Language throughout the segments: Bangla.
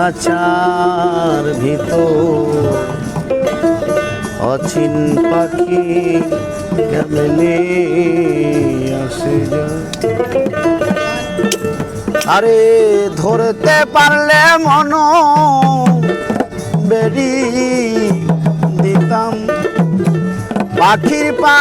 খাঁচার ভিতর অচিন পাখি কেমনে আসে আরে ধরতে পারলে মন বেরি দিতাম। পাখির পা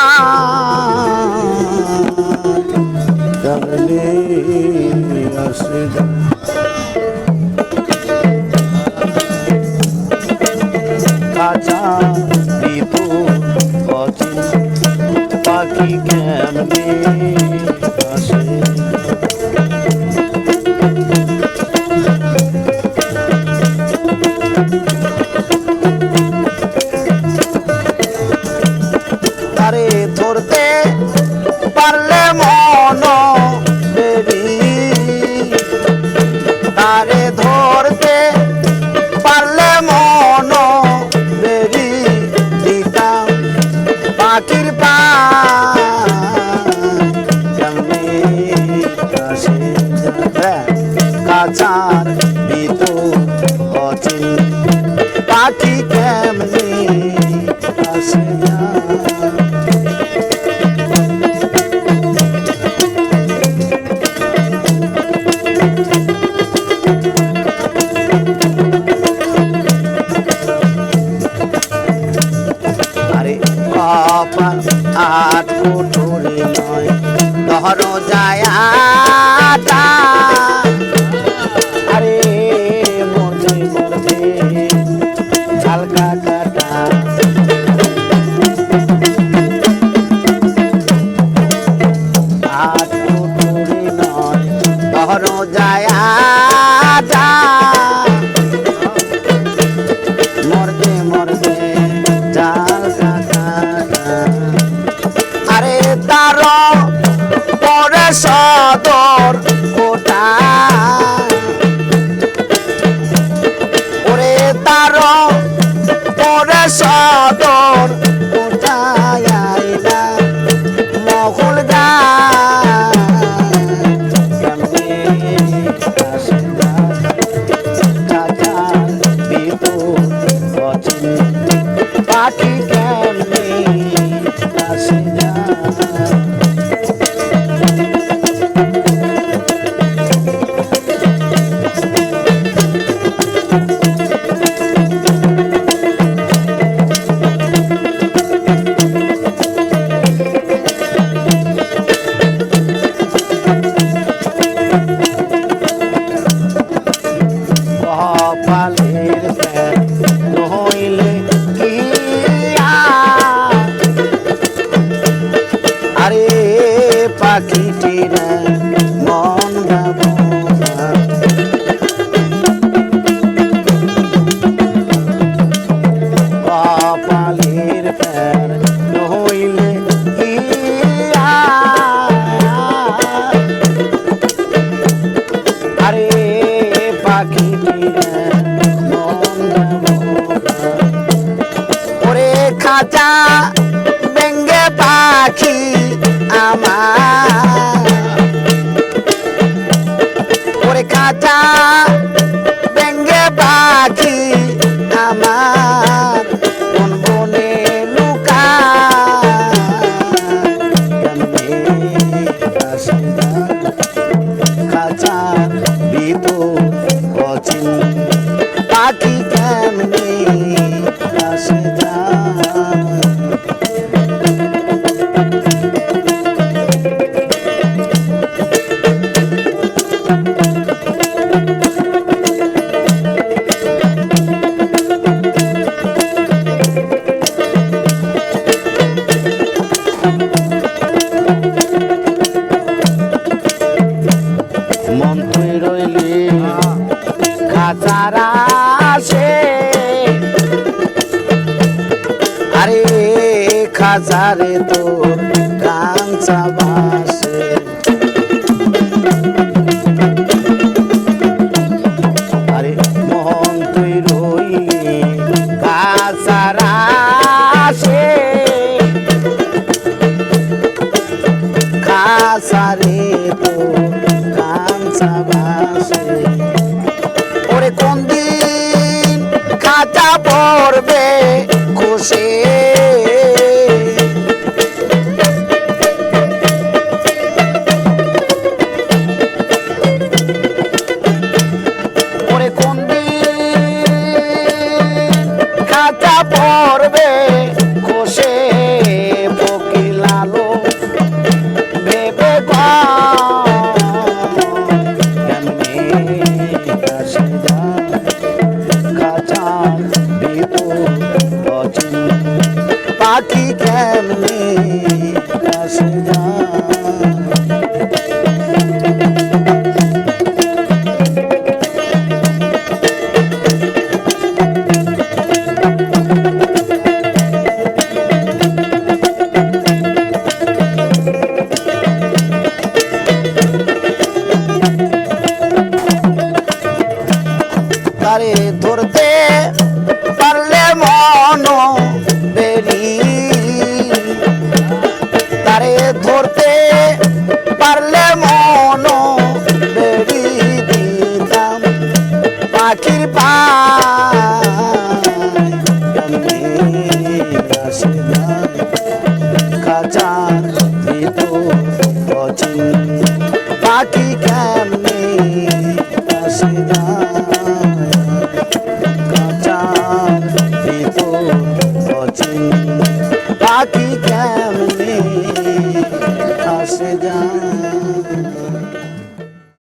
কেমনে কাছার ভিতর অচিন পাখি কেমনে আসে আরে কপাল আট কোটরে নয় দহর যায় আটা। আরে তার পরে সদর কোটা ওরে তার পাখি আরে পাখিটির মন কপালের প্যার নইলে আর? পাখিটির খাঁচা বেঙ্গে পাখি খাঁচা বেঙ্গে পাখি আমার কোন বনে লুকা? খাঁচার পাখি কেমনে খাচারে তোর কাঞ্চা বাসে আরে মোহন, তুই রইলি খাচারা সে খাসারে তো বাসে ওরে কোন দিন খাঁচা পড়বে খুশি পড়বে কোষে ফকিলালো ভেবে পাখি কেমনে আসে যা?